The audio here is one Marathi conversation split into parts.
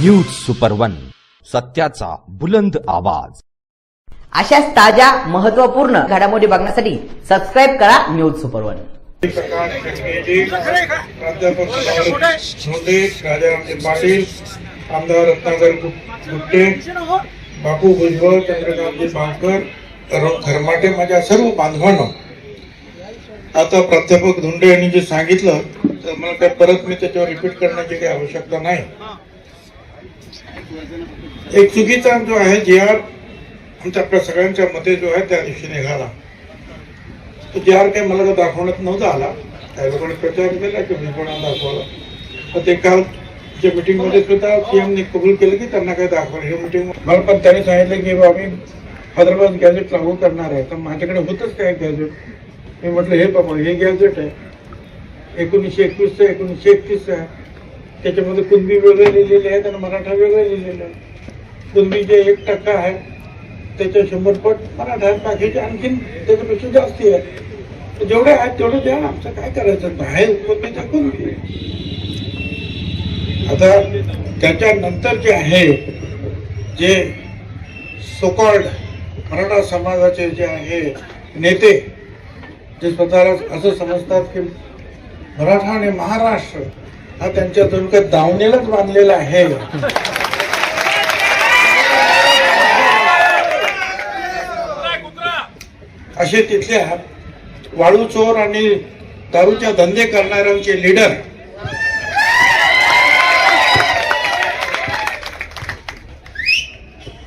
न्यूज सुपर वन सत्याचा बुलंद आवाज. अशाच ताज्या महत्त्वपूर्ण घडामोडी बघण्यासाठी सबस्क्राईब करा न्यूज सुपर वन पाटील आमदार रत्नाकर गुप्ते बापू भुजबळ चंद्रकांतजी बांकर धर्माटे माझ्या सर्व बांधवांना. आता प्राध्यापक धोंडे यांनी जे सांगितलं तर मला काय परत मी त्याच्यावर रिपीट करण्याची काही आवश्यकता नाही. एक चुकीचा जो आहे जे आर आमच्या आपल्या सगळ्यांच्या मते जो आहे त्या दिवशी निघाला. तो जे आर काही मला तो दाखवण्यात नव्हता आला. काही लोकांनी प्रचार केला की भुजबळांना दाखवला. तर ते काल जे मिटिंगमध्ये सुद्धा सीएमने कबूल केलं की त्यांना काही दाखवलं. हे मीटिंग मला पण त्यांनी सांगितलं की बाबा आम्ही हैदराबाद गॅझेट लागू करणार आहे. तर माझ्याकडे होतंच काय गॅझेट? मी म्हटलं हे बाबा हे गॅझेट आहे. एकोणीसशे एकवीसचं एकोणीसशे एकतीसचं आहे. त्याच्यामध्ये कुणबी वेगळे लिहिलेले आहेत आणि मराठा वेगळे लिहिलेलं आहे. कुणबी एक टक्का आहे त्याच्या शंभर पट मराठा आहेत बाकीचे आणखीन त्याच्यापेक्षा जास्ती आहे जेवढे आहेत तेवढे द्या आमचं काय करायचं? बाहेर उपलब्ध दाखवून दे. आता त्याच्यानंतर जे आहे जे सोकॉल्ड मराठा समाजाचे जे आहे नेते जे स्वतःला असं समजतात की मराठा आणि महाराष्ट्र हा त्यांच्या जणू दावणीलाच बांधलेला आहे. असे तिथल्या वाळू चोर आणि दारूच्या धंदे करणाऱ्यांचे लीडर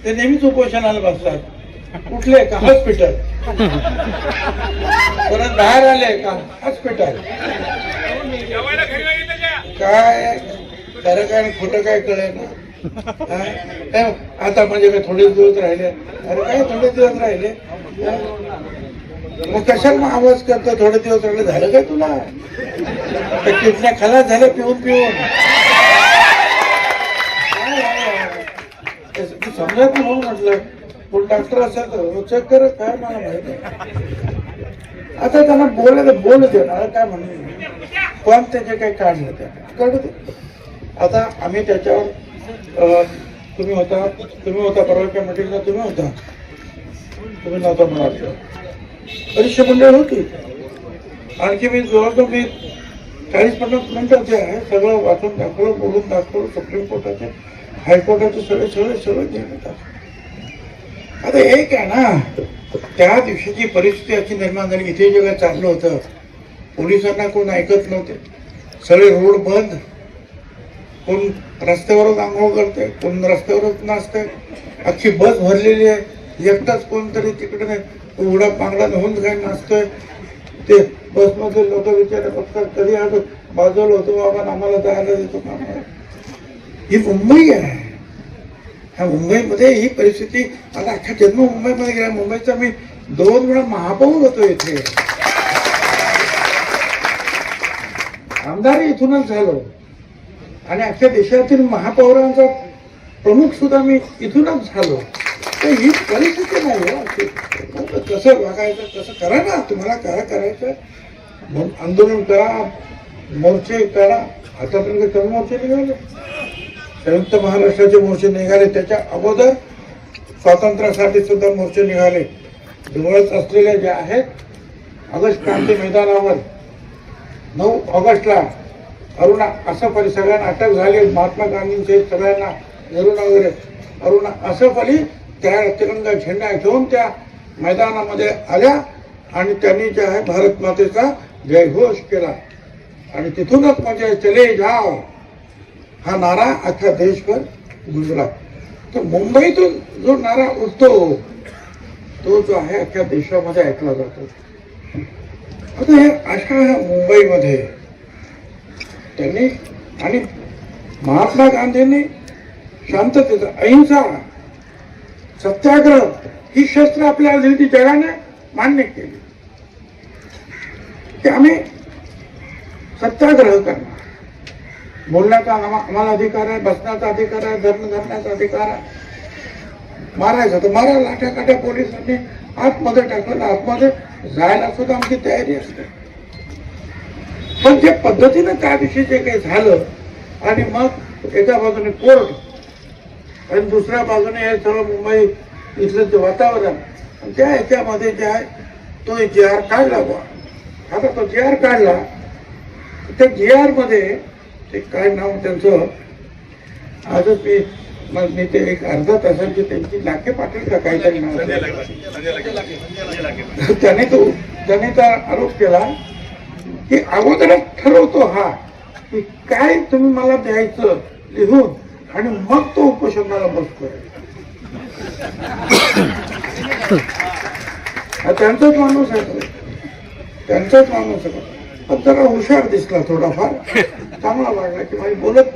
ते नेहमीच उपोषणाला बसतात. कुठले का? हॉस्पिटल. परत बाहेर आले का? हॉस्पिटल. काय? खरं काय आणि खोटं काय कळेल ना आता म्हणजे काय थोडे दिवस राहिले. अरे काय थोडे दिवस राहिले? मग कशाला मग आवाज करतो थोडे दिवस राहिले. झालं काय तुला? किडण्या खलास झाल्या पिऊन पिऊन. समजत म्हणून म्हटलं. पण डॉक्टर असेल तर चेक करत काय मला माहिती आता त्यांना बोलायला बोलू दे. ना काय म्हणून पण त्याचे काही काढलं ते काढू दे आता आम्ही त्याच्यावर तुम्ही होता तुम्ही होता परवा त्या मीटिंगला तुम्ही होता. तुम्ही नव्हता म्हणाल वाटतं परीक्षा मंडळ होती. आणखी मी जवळजवळ मी चाळीस पन्नास मिनिटं जे आहे सगळं वाचून दाखवलं बोलून दाखवलं सुप्रीम कोर्टाचे हायकोर्टाचे सगळे सगळे सगळे निर्णय आता एक आहे ना त्या दिवशीची परिस्थिती अशी निर्माण झाली. इथे जेव्हा चाललं होतं पोलिसांना कोण ऐकत नव्हते. सगळे रोड बंद. कोण रस्त्यावरच आंघोळ करते कोण रस्त्यावरच नाचते अख्खी बस भरलेली आहे. एकटाच कोणतरी तिकडे उघडा पांगडा होऊन काय नाचतोय. ते बसमध्ये लोक विचार बघतात कधी आज बाजूला होतो बाबा आम्हाला जायला देतो का? ही मुंबई आहे. ह्या मुंबईमध्ये ही परिस्थिती आता अख्खा जन्म मुंबईमध्ये गेला. मुंबईचा मी दोन वेळा महापौर होतो इथे. आमदार इथूनच झालो. आणि अख्ख्या देशातील महापौरांचा प्रमुख सुद्धा मी इथूनच झालो. तर ही परिस्थिती नाही हो. कसं वागायचं कसं करा ना तुम्हाला काय करायचं? मग आंदोलन करा मोर्चे करा आतापर्यंत कमी मोर्चे निघाले. संयुक्त महाराष्ट्राचे मोर्चे निघाले. त्याच्या अगोदर स्वातंत्र्यासाठी सुद्धा मोर्चे निघाले. जवळच असलेले जे आहेत ऑगस्ट क्रांती मैदानावर नऊ ऑगस्टला अरुणा असफ अली सगळ्यांना अटक झाली महात्मा गांधींचे सगळ्यांना नेहरूला वगैरे. अरुणा असफ अली त्या तिरंगा झेंडा घेऊन त्या मैदानामध्ये आल्या आणि त्यांनी जे आहे भारत मातेचा जयघोष केला. आणि तिथूनच म्हणजे चले जाव हा नारा अख्खा देशभर गुंजला तर मुंबईतून जो नारा उठतो तो जो आहे अख्ख्या देशामध्ये ऐकला जातो. आता हे अशा ह्या मुंबईमध्ये. त्यांनी आणि महात्मा गांधींनी शांततेचा अहिंसा सत्याग्रह ही शस्त्र आपल्याला दिली ती जगाने मान्य केली. की आम्ही सत्याग्रह करणार. बोलण्याचा आम्हाला अधिकार आहे बसण्याचा अधिकार आहे धर्म धरण्याचा अधिकार आहे. मारायचं तर मारा लाट्या काट्या पोलिसांनी आतमध्ये टाकलं. आतमध्ये जायला सुद्धा आमची तयारी असते. पण जे पद्धतीनं त्याविषयी जे काही झालं आणि मग एका बाजूने कोर्ट आणि दुसऱ्या बाजूने हे सर्व मुंबई इथलं ते वातावरण त्या ह्याच्यामध्ये जे आहे तो जी आर काढला बुवा. आता तो जी आर काढला त्या जी आरमध्ये ते काय नाव त्यांचं आजच मी मग मी ते एक अर्धा तासाची त्यांची लाखे पाटील का काहीतरी नाव. त्याने तो त्याने त्या आरोप केला की अगोदरच ठरवतो हा की काय तुम्ही मला द्यायचं लिहून आणि मग तो उपोषणाला बसतोय हा त्यांचाच माणूस आहे. त्यांचाच माणूस आहे पण जरा हुशार दिसला थोडाफार. चांगला वाटला की भाई बोलत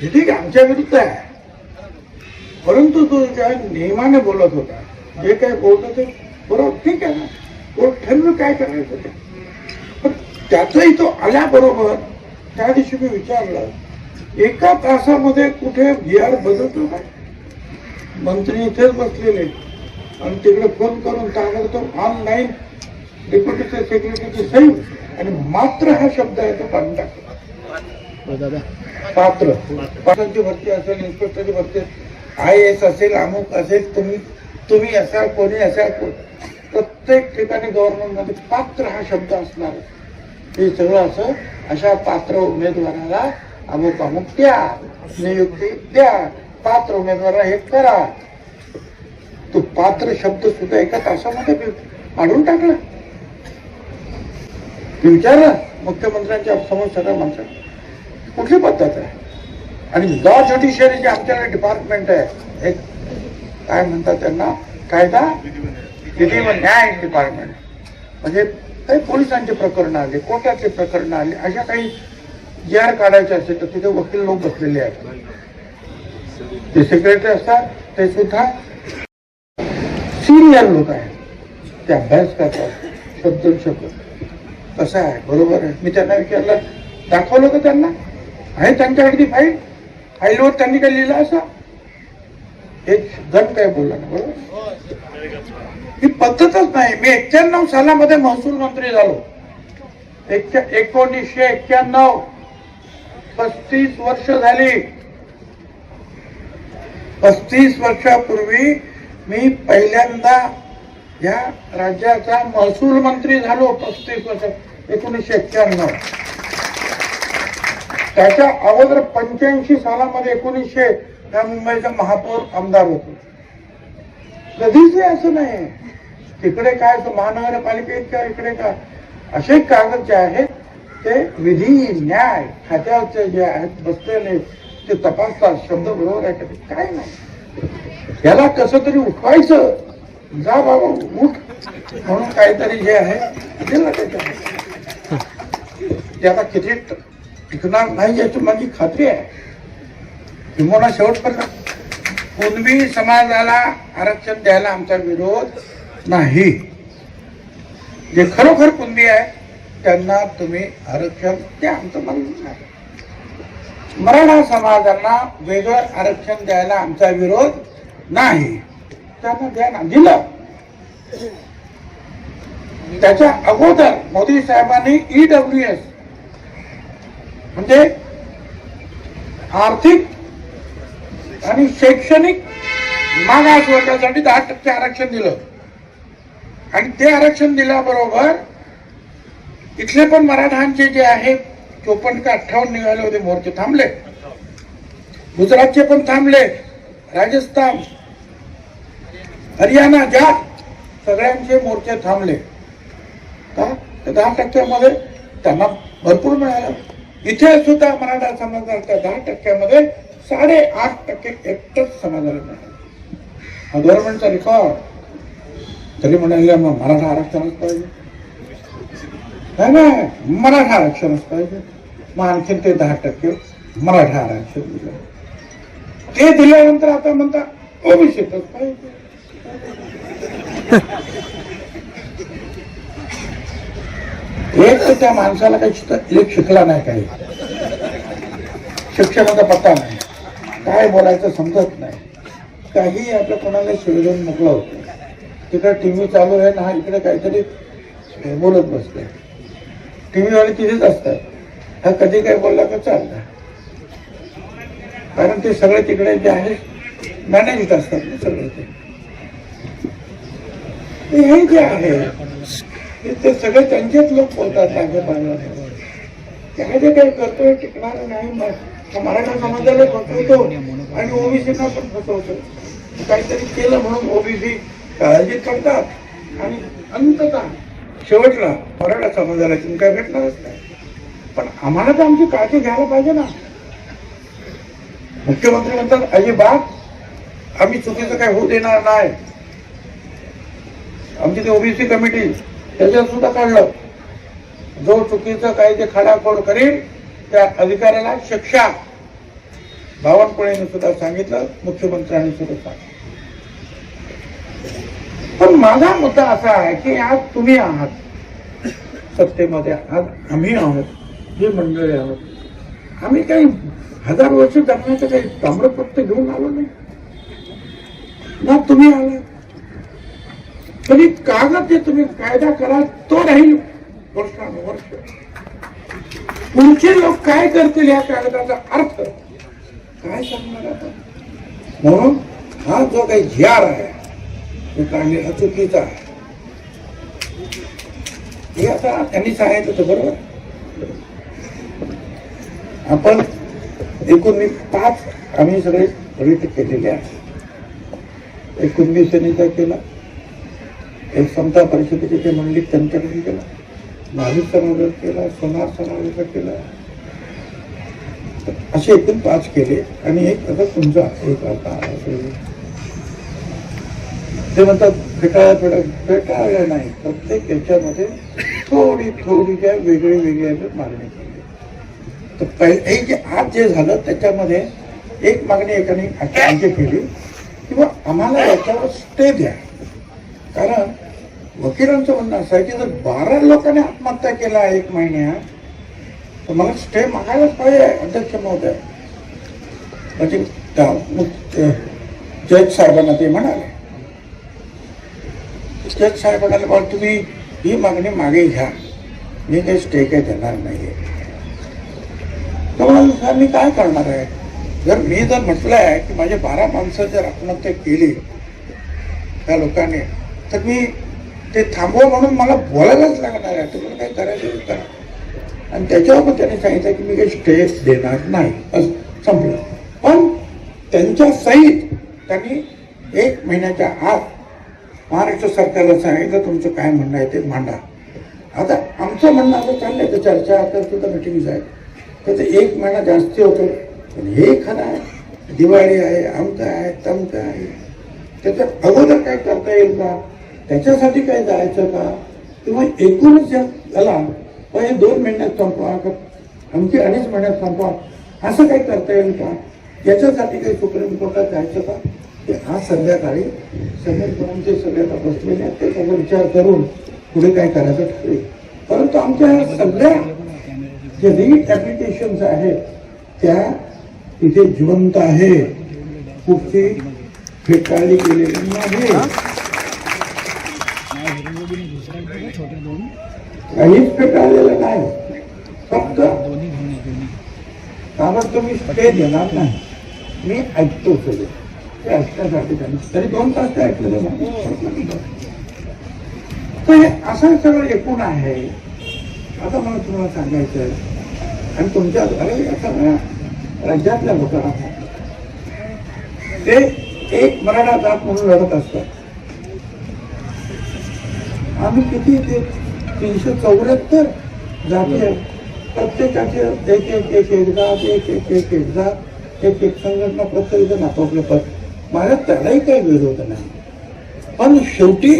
हे ठीक आहे आमच्या विरुद्ध आहे. परंतु तो ज्या नियमाने बोलत होता. जे काय बोलतो ते बरोबर ठीक आहे ना. कोर्ट ठरवलं काय करायचं ते. पण त्याचंही तो आल्याबरोबर त्या दिवशी मी विचारलं एका तासामध्ये कुठे बिहार बदलतो काय मंत्री इथेच बसलेले. आणि तिकडे फोन करून ताबडतोब ऑनलाईन डेप्युटी सेक्रेटरीची सही. आणि मात्र हा शब्द आहे तो काढून टाकला पात्र. पात्रांची भरती असेल इन्स्पेक्टरची भरती आय एस असेल अमुक असेल तुम्ही तुम्ही असाल कोणी असाल प्रत्येक ठिकाणी गव्हर्नमेंटमध्ये पात्र हा शब्द असणार. हे सगळं असं अशा पात्र उमेदवाराला अमुक अमुक द्या नियुक्ती द्या पात्र उमेदवाराला हे करा. तो पात्र शब्द सुद्धा एका तासामध्ये मी काढून टाकला. विचारला मुख्यमंत्र्यांच्या समोर सगळ्या माणसाला कुठली पद्धत आहे? आणि लॉ ज्युडिशियरी जे आमच्याकडे डिपार्टमेंट आहे एक काय म्हणतात त्यांना? कायदा? विधी व न्याय डिपार्टमेंट म्हणजे काही पोलिसांचे प्रकरण आले कोर्टाचे प्रकरण आले अशा काही जी आर काढायचे असेल तर तिथे वकील लोक बसलेले आहेत. ते सेक्रेटरी असतात ते सुद्धा सिनियर लोक आहेत. ते अभ्यास करतात शब्द शब्द कसं आहे बरोबर आहे. मी त्यांना विचारलं दाखवलं का त्यांना? आहे त्यांच्याकडे ती फाईल फाईलवर त्यांनी काय लिहिलं असं? एक गण काय बोलला ना बरोबर? ही पद्धतच नाही. मी एक्क्याण्णव सालामध्ये महसूल मंत्री झालो. एक्क्या- एकोणीसशे एक्क्याण्णव. पस्तीस वर्ष झाली. पस्तीस वर्षापूर्वी मी पहिल्यांदा या राज्याचा महसूल मंत्री झालो पस्तीस वर्ष एकोणीसशे एक्क्याण्णव. त्याच्या अगोदर पंच्याऐंशी सालामध्ये एकोणीसशे या मुंबईचा महापौर आमदार होतो. कधीच असं नाही. तिकडे काय तो महानगरपालिकेत का इकडे का? असे कागद जे आहेत ते विधी न्याय खात्याचे जे आहेत बसलेले ते तपासतात. शब्द बरोबर आहे का? काय नाही. याला कसं तरी उठवायचं? जा बाबा उठ. म्हणून काहीतरी जे आहे ते लटायचं ते आता किती टिकणार नाही याची माझी खात्री आहे. किंवा शेवटपर्यंत कुणबी समाजाला आरक्षण द्यायला आमचा विरोध नाही. जे खरोखर कुणबी आहे त्यांना तुम्ही आरक्षण द्या आमचं म्हणणं नाही मराठा समाजांना वेगळं आरक्षण द्यायला आमचा विरोध नाही. त्यांना द्या ना. दिलं. त्याच्या अगोदर मोदी साहेबांनी ईडब्ल्यू एस म्हणजे आर्थिक आणि शैक्षणिक मागास वर्गासाठी दहा टक्के आरक्षण दिलं. आणि ते आरक्षण दिल्याबरोबर इथले पण मराठांचे जे आहे चोपन्न का अठ्ठावन्न निघाले होते मोर्चे थांबले. गुजरातचे पण थांबले राजस्थान हरियाणा ज्या सगळ्यांचे मोर्चे थांबले. का? दहा टक्क्यामध्ये त्यांना भरपूर मिळालं. इथे सुद्धा मराठा समाजाच्या दहा टक्क्यामध्ये साडे आठ टक्के एकटच समाजाला मिळालं. हा गव्हर्नमेंटचा रेकॉर्ड तरी म्हणाले मग मराठा आरक्षणच पाहिजे. नाही नाही मराठा आरक्षणच पाहिजे. मग आणखीन ते दहा टक्के मराठा आरक्षण दिलं. ते दिल्यानंतर आता म्हणता ओबीसीतच पाहिजे. एक तर त्या माणसाला काही एक शिकला नाही काही. शिक्षणाचा पत्ता नाही. काय बोलायचं समजत नाही. काही आपल्या कोणाला शिवजून मोकळा होतो तिकडे टीव्ही चालू आहे ना इकडे काहीतरी बोलत बसते. टी व्हीवाले तिथेच असतात. हा कधी काय बोलला का चाललं कारण ते सगळे तिकडे जे आहे मॅनेज असतात ना सगळं ते. हे जे आहे ते- ते सगळे त्यांचेच लोक बोलतात माझ्या बाजूला काय जे काही करतोय टिकणार नाही मग मराठा समाजाला फसवतो आणि ओबीसीना पण फसवतो. काहीतरी केलं म्हणून ओबीसी काळजी करतात आणि अंततः शेवटला मराठा समाजाला इथून काय भेटणारच नाही पण आम्हाला तर आमची काळजी घ्यायला पाहिजे ना. मुख्यमंत्री म्हणतात अजिबात आम्ही चुकीचं काय होऊ देणार नाही. आमची ती ओबीसी कमिटी त्याच्यावर सुद्धा काढलं जो चुकीचं काही ते खडाखोड करेल त्या अधिकाऱ्याला शिक्षा. बावनकुळेने सुद्धा सांगितलं मुख्यमंत्र्यांनी सुद्धा सांगितलं. पण माझा मुद्दा असा आहे की आज तुम्ही आहात सत्तेमध्ये आज आम्ही आहोत जे मंडळी आहोत. आम्ही काही हजार वर्ष जगण्याचं काही ताम्रपत्र घेऊन आलो नाही. ना तुम्ही आलात तरी कागद जे तुम्ही कायदा कराल तो राहील. वर्षानुवर्ष. पुढचे लोक काय करतील या कागदाचा अर्थ? काय सांगणार आपण म्हणून हा जो काही झियार आहे तो काढलेला चुकीचा आहे. हे आता त्यांनी सांगायचं होतं बरोबर. आपण एकूण मी पाच आम्ही सगळे रिट केलेले आहे. एकोणवीस केला? हे समता परिषदेचे ते मंडलिक त्यांच्याकडे केला. महावीर समाजात केला सोनार समाजाचा केला. तर असे एकूण पाच केले आणि एक आता तुमचा एक आता ते म्हणतात फेटाळ्या फेटा फेटाळल्या नाही प्रत्येक याच्यामध्ये थोडी थोडी काय वेगळी वेगळी मागणी केली. तर पहिले हे जे आज जे झालं त्याच्यामध्ये एक मागणी एकाने केली किंवा आम्हाला याच्यावर स्टे द्या. कारण वकिलांचं म्हणणं असं आहे की जर बारा लोकांनी आत्महत्या केला एक महिन्यात तर मला स्टे मागायलाच पाहिजे अध्यक्ष महोदय. म्हणजे त्या जज साहेबांना ते म्हणाले. जज साहेब म्हणाले तुम्ही ही मागणी मागे घ्या. मी काही स्टे काही देणार नाहीये. तर म्हणाले साहेब मी काय करणार आहे? जर मी जर म्हटलं आहे की माझे बारा माणसं जर आत्महत्या केली त्या लोकांनी तर मी ते थांबवा म्हणून मला बोलायलाच लागणार आहे. तुम्हाला काय करायचं ते करा आणि त्याच्यावर पण त्यांनी सांगितलं की मी काही स्टे देणार नाही. असं संपलं. पण त्यांच्या सहित त्यांनी एक महिन्याच्या आत महाराष्ट्र सरकारला सांगितलं तुमचं काय म्हणणं आहे ते मांडा. आता आमचं म्हणणं आता चाललंय तर चर्चा आता सुद्धा मिटिंग्स आहे तर ते एक महिना जास्ती होतो. पण हे खरं आहे दिवाळी आहे आमचं आहे तमचं आहे. त्याच्या अगोदर काय करता येईल का? त्याच्यासाठी काय जायचं का? किंवा एकूणच जर झाला पण हे दोन महिन्यात संपवा का? आमची अडीच महिन्यात संपवा. असं काही करता येईल का? याच्यासाठी काही सुप्रीम कोर्टात जायचं का? ते आज संध्याकाळी समीर सगळ्यांना बसलेले आहेत. ते विचार करून पुढे काय करायचं ठरेल परंतु आमच्या ह्या सगळ्या जे रीट ॲप्लिकेशन्स आहेत त्या तिथे जिवंत आहे कुठची फेटाळली गेलेली नाही. काहीच फेटाळलेलं नाही फक्त? कारण तुम्ही स्टे देणार नाही. मी ऐकतो सगळे. ते ऐकण्यासाठी तरी दोन तास ते ऐकलेलं नाही तर हे असं सगळं एकूण आहे. आता मला तुम्हाला सांगायचं आणि तुमच्या अरे सगळ्या राज्यातल्या लोकांना. ते एक मराठा जात म्हणून लढत असतात. आम्ही किती ते तीनशे चौऱ्याहत्तर जाती आहेत प्रत्येकाचे एक एक एक एक जात एक एक एक एक जात एक एक संघटना प्रत्येक आपापलं पद मला त्यालाही काही विरोध नाही. पण शेवटी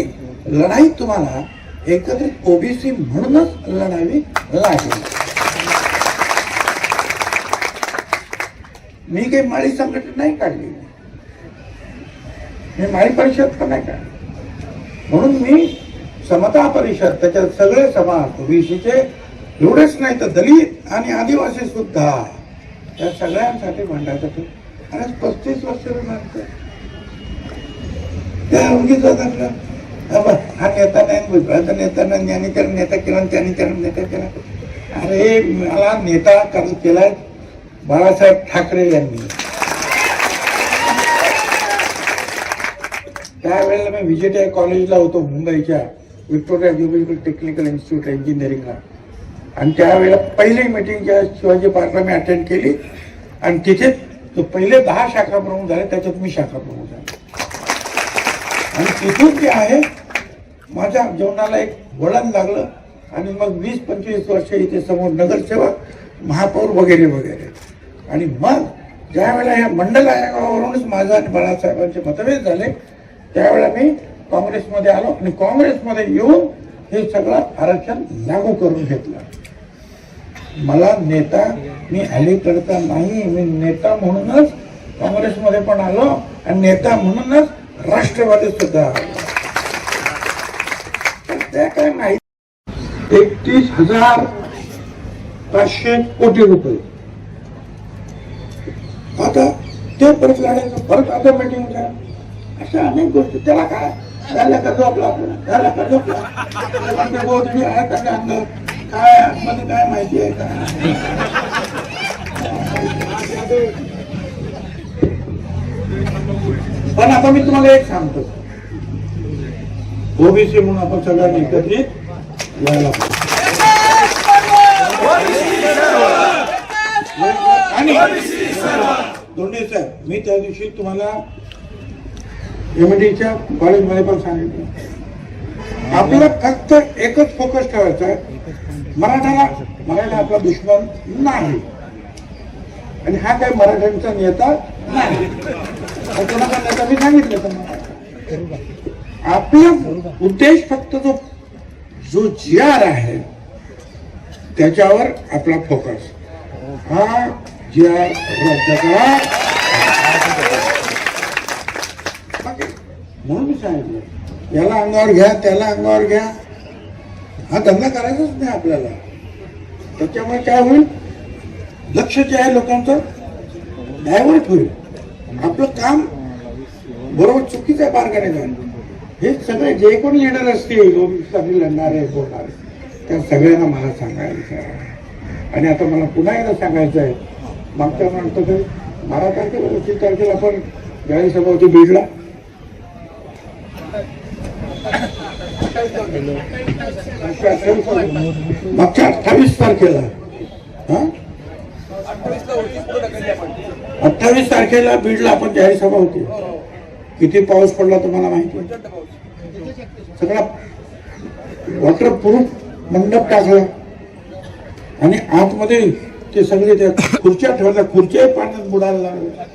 लढाई तुम्हाला एकत्रित ओबीसी म्हणूनच लढावी लागेल. मी काही माळी संघटना नाही काढली. मी माळी परिषद पण नाही काढली. म्हणून मी समता परिषद त्याच्यात सगळे समाज ओबीसीचे एवढेच नाही तर दलित आणि आदिवासी सुद्धा. या सगळ्यांसाठी मांडायसाठी आणि पस्तीस वर्ष त्या उगीच धरलं हा नेता नाही भुजबळचा नेता नाही यांनी त्याला नेता केला त्यांनी त्याला नेता केला. अरे मला नेता कर केलाय बाळासाहेब ठाकरे यांनी. त्यावेळेला मी विजेटीआय कॉलेजला होतो मुंबईच्या. विक्टोरिया ज्युबिलिटी टेक्निकल इन्स्टिट्यूट इंजिनिअरिंगला आणि त्यावेळेला पहिली मीटिंग ज्या शिवाजी पार्कला मी अटेंड केली. आणि तिथे तो पहिले दहा शाखा प्रमुख झाले त्याच्यात मी शाखा प्रमुख झाले. आणि तिथून जे आहे माझ्या जीवनाला एक वळण लागलं. आणि मग वीस पंचवीस वर्ष इथे समोर नगरसेवक महापौर वगैरे वगैरे. आणि मग ज्यावेळेला या मंडल आयोगावरूनच माझा आणि बाळासाहेबांचे मतभेद झाले त्यावेळेला मी काँग्रेसमध्ये आलो आणि काँग्रेसमध्ये येऊन हे सगळं आरक्षण लागू करून घेतलं. मला नेता मी अलीकडचा नाही मी नेता म्हणूनच काँग्रेसमध्ये पण आलो आणि नेता म्हणूनच राष्ट्रवादी सुद्धा आलो. त्या काय माहिती एकतीस हजार पाचशे कोटी रुपये. आता ते परत लढायचं परत आता मीटिंग करा अशा अनेक गोष्टी. त्याला काय त्याला कर्ज आपला आपल्याला त्याला कर्ज आपला ते आहे त्याच्या अंगावर काय आतमध्ये काय माहिती आहे का पण आता मी तुम्हाला एक सांगतो ओबीसी म्हणून आपण सगळ्यांनी एकत्रित यायला पाहिजे. आणि दोंडे साहेब मी त्या दिवशी तुम्हाला एमडीच्या कॉलेजमध्ये पण सांगितलं. आपलं फक्त एकच फोकस ठेवायचा आहे. मराठाला मराठा आपला दुश्मन नाही. आणि हा काही मराठ्यांचा नेता नाही. कोणाचा नेता मी सांगितलं तर आपला उद्देश फक्त जो जो जी आर आहे त्याच्यावर आपला फोकस हा जी आर रद्द करा. म्हणून मी सांगितलं. याला अंगावर घ्या त्याला अंगावर घ्या. हा धंदा करायचाच नाही आपल्याला. त्याच्यामुळे काय होईल? लक्ष जे आहे लोकांचं डायव्हर्ट होईल आपलं काम बरोबर चुकीच्या मार्गाने जाईल हे सगळे जे कोण लिडर असतील ओबीसीसाठी लढणारे बोलणारे त्या सगळ्यांना मला सांगायचं आहे आणि आता मला पुन्हा एकदा सांगायचं आहे. मागच्या म्हणतो की बारा तारखेला पच्चीस तारखेला आपण जाहीर सभा होती बीडला मागच्या अठ्ठावीस तारखेला. अठ्ठावीस तारखेला बीडला आपण जाहीर सभा होती. किती पाऊस पडला तुम्हाला माहिती? सगळा सगळा वॉटरप्रूफ मंडप टाकला. आणि आतमध्ये ते सगळे त्या खुर्च्या ठेवल्या. खुर्च्याही पाण्यात बुडायला लागल्या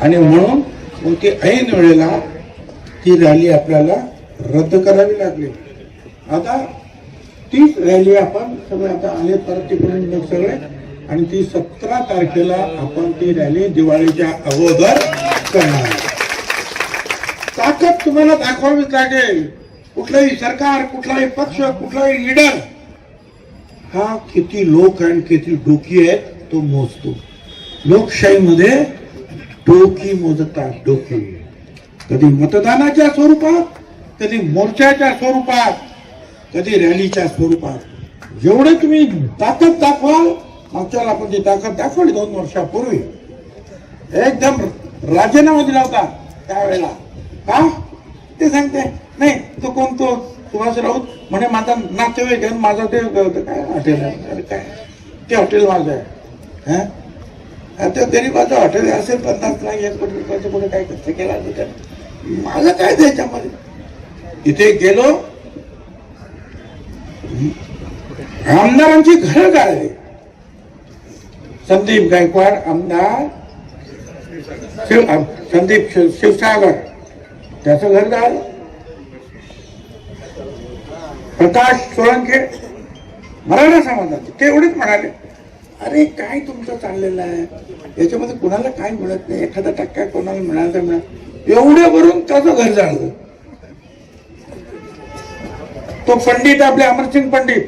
आणि म्हणून मग ते ऐन वेळेला ती रॅली आपल्याला रद्द करावी लागली. आता तीच रॅली आपण सगळे आता आले परत तिकडून मग सगळे. आणि ती सतरा तारखेला आपण ती रॅली दिवाळीच्या अगोदर करणार. ताकद तुम्हाला दाखवावीच लागेल. कुठलंही सरकार कुठलाही पक्ष कुठलाही लीडर हा किती लोक आणि किती डोकी आहेत तो मोजतो. लोकशाहीमध्ये डोकी मोजतात डोकी. कधी मतदानाच्या स्वरूपात कधी मोर्चाच्या स्वरूपात कधी रॅलीच्या स्वरूपात. जेवढे तुम्ही ताकद दाखवाल मागच्या आपण ती ताकद दाखवली दोन वर्षापूर्वी. एकदम राजीनामा दिला होता त्यावेळेला. का? ते सांगते नाही तो कोणतो सुभाष राऊत. म्हणे माझा नातेवाईक आहे माझा ते काय हॉटेल आहे? काय? ते हॉटेल माझं आहे. हं? तरी माझं हॉटेल असेल पन्नास लाख एक कोटी रुपयाचं कुठे काय खर्च केला मला माझं काय त्याच्यामध्ये इथे गेलो. आमदारांची घरं जाळली संदीप गायकवाड आमदार शिव संदीप शिवसागर त्याचं घर जाळलं प्रकाश सोळंके मराठा समाजाचे ते एवढेच म्हणाले अरे काय तुमचं चाललेलं आहे? याच्यामध्ये कुणाला काय मिळत नाही? एखादा टक्का कोणाला मिळाला तर मिळाला. एवढे वरून त्याचं घर जाळलं. तो पंडित आपले अमरसिंग पंडित.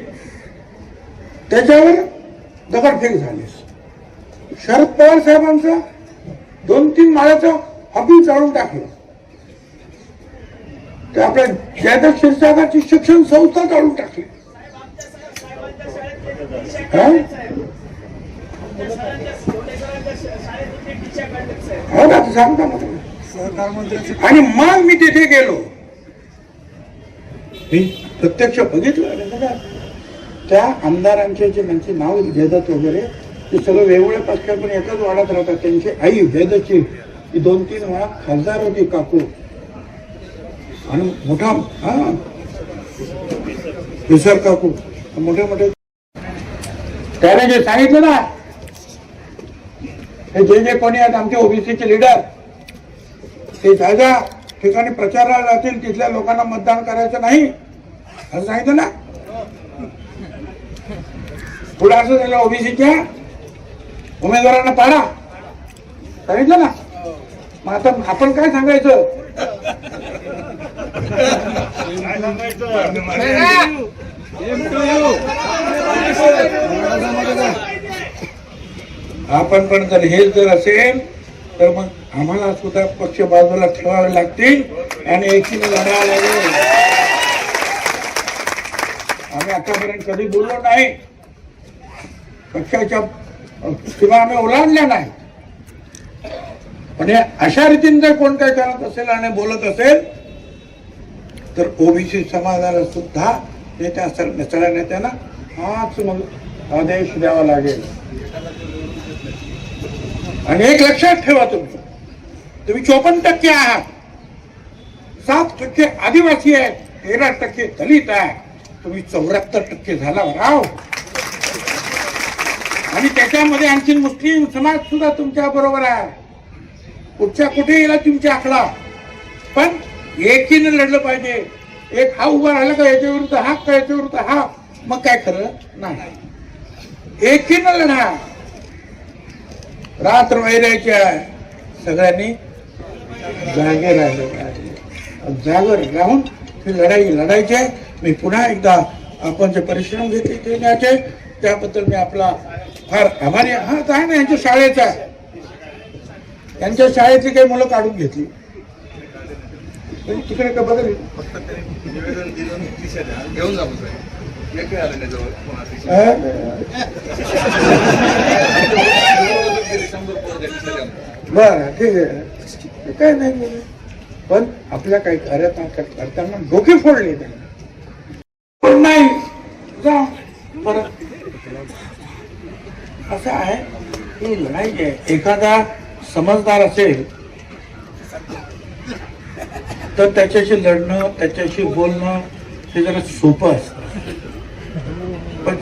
त्याच्यावर दगडफेक झाली. शरद पवार साहेबांचा दोन तीन माळ्याचं हबी जाळून टाकलं. ते आपल्या जयदा क्षीरसागरची शिक्षण संस्था जाळून टाकली. हो? ना आता सांगता ना आणि मग मी तिथे गेलो. मी प्रत्यक्ष बघितलं. त्या आमदारांचे जे त्यांची नाव भेदत वगैरे ते सगळं वेगवेगळ्या पक्षातून पण एकाच वाढत राहतात. त्यांची आई भेदची. ती दोन तीन वेळा खासदार होती काकू. आणि मोठा हा. विसर काकू. मोठे मोठे त्याने जे सांगितलं ना हे जे जे कोणी आहेत आमचे ओबीसीचे लीडर ते ज्या ज्या ठिकाणी प्रचाराला जातील तिथल्या लोकांना मतदान करायचं नाही. असं सांगितलं ना? पुढे असं झालं ओबीसीच्या उमेदवारांना पाडा. सांगितलं ना? मग आता आपण काय सांगायचं? आपण पण जर हेच जर असेल तर मग आम्हाला सुद्धा पक्ष बाजूला ठेवावे लागतील आणि एकीने लढावं लागेल आम्ही आतापर्यंत कधी बोललो नाही. पक्षाच्या किंवा आम्ही ओलांडल्या नाही. पण हे अशा रीतीने जर कोण काय करत असेल आणि बोलत असेल तर ओबीसी समाजाला सुद्धा नेत्या सगळ्या नेत्यांना हाच मग आदेश द्यावा लागेल. आणि एक लक्षात ठेवा तुम्ही. तुम्ही चोपन्न टक्के आहात. सात टक्के आदिवासी आहेत तेरा टक्के दलित आहे. तुम्ही चौऱ्याहत्तर टक्के झाला राव आणि त्याच्यामध्ये आणखी मुस्लिम समाज सुद्धा तुमच्या बरोबर आहे. कुठच्या कुठे येला तुमच्या आकडा पण एकीनं लढलं पाहिजे. एक हा उभा राहिला का याच्या विरुद्ध हा का याच्या विरुद्ध हा. मग काय खरं? नाही. एकीनं लढा. रात्र वैरायची आहे. सगळ्यांनी जागे राहिले. जागर राहून ही लढाई लढायची आहे. मी पुन्हा एकदा आपण जे परिश्रम घेतले ते न्यायचे त्याबद्दल मी आपला फार आभारी. हा काय ना यांच्या शाळेचा. यांच्या शाळेतली काही मुलं काढून घेतली. तिकडे का बघायला घेऊन जा मग. एक वेळ आले नाही जवळ. बर ठीक आहे काय नाही पण आपल्या काही कार्यात करताना डोके फोडले त्यांनी. पण नाही. जा. परत असं आहे की लढाई आहे एखादा समजदार असेल तर त्याच्याशी लढणं त्याच्याशी बोलणं हे जरा सोपं असतं पण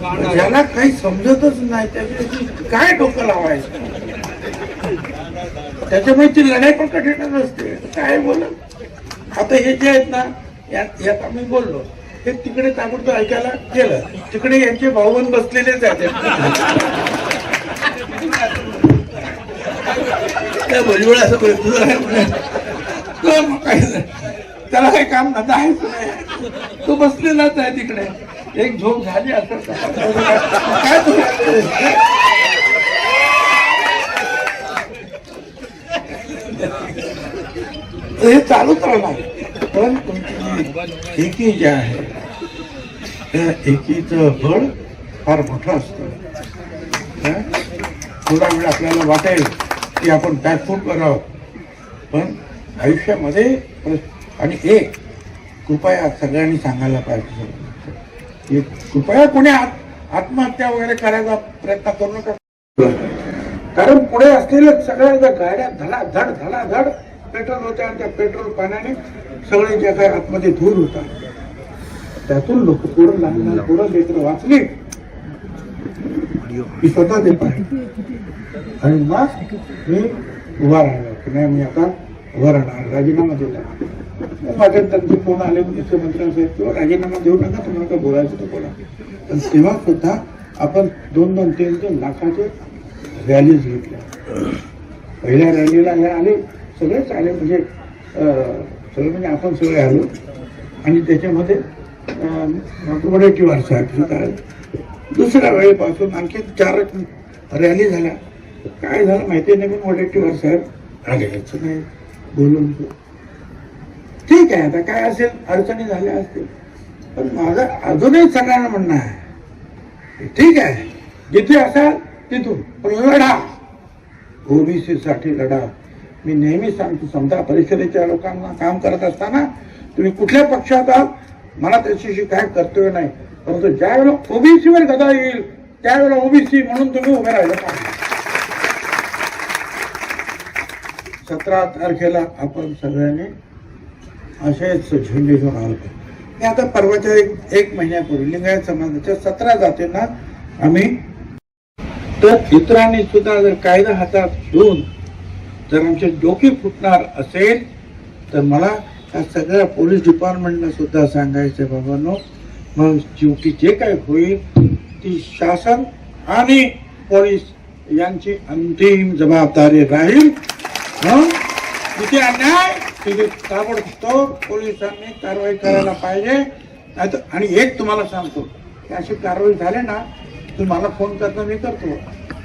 ज्याला काही समजतच नाही त्याच्याशी काय डोकं लावायचं? त्याच्यामुळे ती लढाई पण कठीणच असते. काय बोलत आता हे जे आहेत ना यात यात आम्ही बोललो. हे तिकडे ताबडतोब ऐकायला गेलं. तिकडे यांचे भाऊबंद बसलेलेच आहेत त्या भुजबळ असं बोलतो काय त्याला काही काम धंदा आहेच नाही? तो बसलेलाच आहे तिकडे. एक झोप झाली आता. काय हे चालूच राहणार. पण तुमची एकी जे आहे त्या एकीचं बळ फार मोठं असतं. थोडा वेळ आपल्याला वाटेल की आपण बॅकफूट करावं पण आयुष्यामध्ये आणि एक कृपया सगळ्यांनी सांगायला पाहिजे. एक कृपया कोणी आत- आत्महत्या वगैरे करायचा प्रयत्न करू नका. कारण पुढे असलेल्या सगळ्या गाड्या धडाधड धड धड पेट्रोल होत्या आणि त्या पेट्रोल पाण्याने सगळे जे काही आतमध्ये धूर होता त्यातून लोक पोरं लहान लहान पोरं लेकर वाचली. मी स्वतः ते पाहिजे आणि मग मी उभा राहिलो. की नाही मी आता उभा राहणार. राजीनामा दिला मग माझ्या त्यांचे फोन आले म्हणजे मुख्यमंत्र्यांचे साहेब किंवा राजीनामा देऊ नका तुम्हाला काय बोलायचं तर बोला. पण तेव्हा सुद्धा आपण दोन दोन तीन दोन लाखाचे रॅलीज घेतल्या. पहिल्या रॅलीला हे आले सगळेच आले म्हणजे सगळे म्हणजे आपण सगळे आलो. आणि त्याच्यामध्ये वडेट्टीवार साहेब सुद्धा आले. दुसऱ्या वेळेपासून आणखी चार रॅली झाल्या. काय झालं माहिती नाही पण वडेट्टीवार साहेब आले याचं नाही. बोलून ठीक आहे आता काय असेल अडचणी झाल्या असतील. पण माझं अजूनही सगळ्यांना म्हणणं आहे. ठीक आहे जिथे असाल तिथून पण लढा. ओबीसीसाठी लढा. मी नेहमी सांगतो समजा परिषदेच्या लोकांना काम करत असताना तुम्ही कुठल्या पक्षात आहात मला त्याच्याशी काय कर्तव्य नाही. परंतु ज्यावेळेला ओबीसीवर गदा येईल त्यावेळेला ओबीसी म्हणून तुम्ही उभे राहिलं पाहिजे. सतरा तारखेला आपण सगळ्यांनी असेच झेंडे घेऊन आलो मी आता परवाच्या एक एक महिन्यापूर्वी लिंगायत समाजाच्या सतरा जातींना आम्ही तर इतरांनी सुद्धा जर कायदा हातात घेऊन जर आमचे डोके फुटणार असेल तर मला या सगळ्या पोलीस डिपार्टमेंटला सुद्धा सांगायचं बाबांनो मग शेवटी जे काय होईल ती शासन आणि पोलीस यांची अंतिम जबाबदारी राहील. तिथे अन्याय तिथे ताबडतोब पोलिसांनी कारवाई करायला पाहिजे. नाहीतर आणि एक तुम्हाला सांगतो की अशी कारवाई झाली ना तुम्हाला मला फोन करतो मी करतो.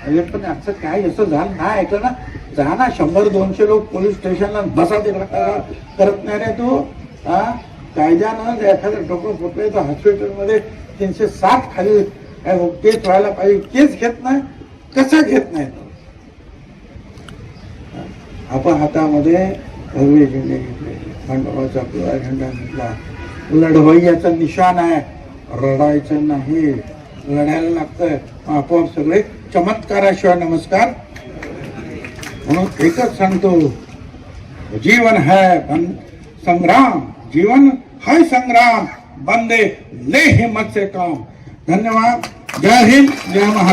अरे पण असं काय असं झालं? नाही ऐकलं ना. जा ना शंभर दोनशे लोक पोलीस स्टेशनला बसा तिकडे. का- करत नाही रे तू. हा? कायद्यानं जर एखादं डोकं फुटलंय तर हॉस्पिटलमध्ये तीनशे साठ खाली केस व्हायला पाहिजे. केस घेत नाही. कसा घेत नाही? तो आपण हातामध्ये भगवे झेंडे घेतले खंडोबाचा पिवळा झेंडा घेतला लढवय्याचं निशाण आहे. रडायचं नाही लढायला लागतंय. आपोआप सगळे चमत्काराशिवाय नमस्कार. म्हणून एकच सांगतो जीवन है बन संग्राम जीवन है संग्राम बंदे ले हिम्मत से काम. धन्यवाद. जय हिंद जय महा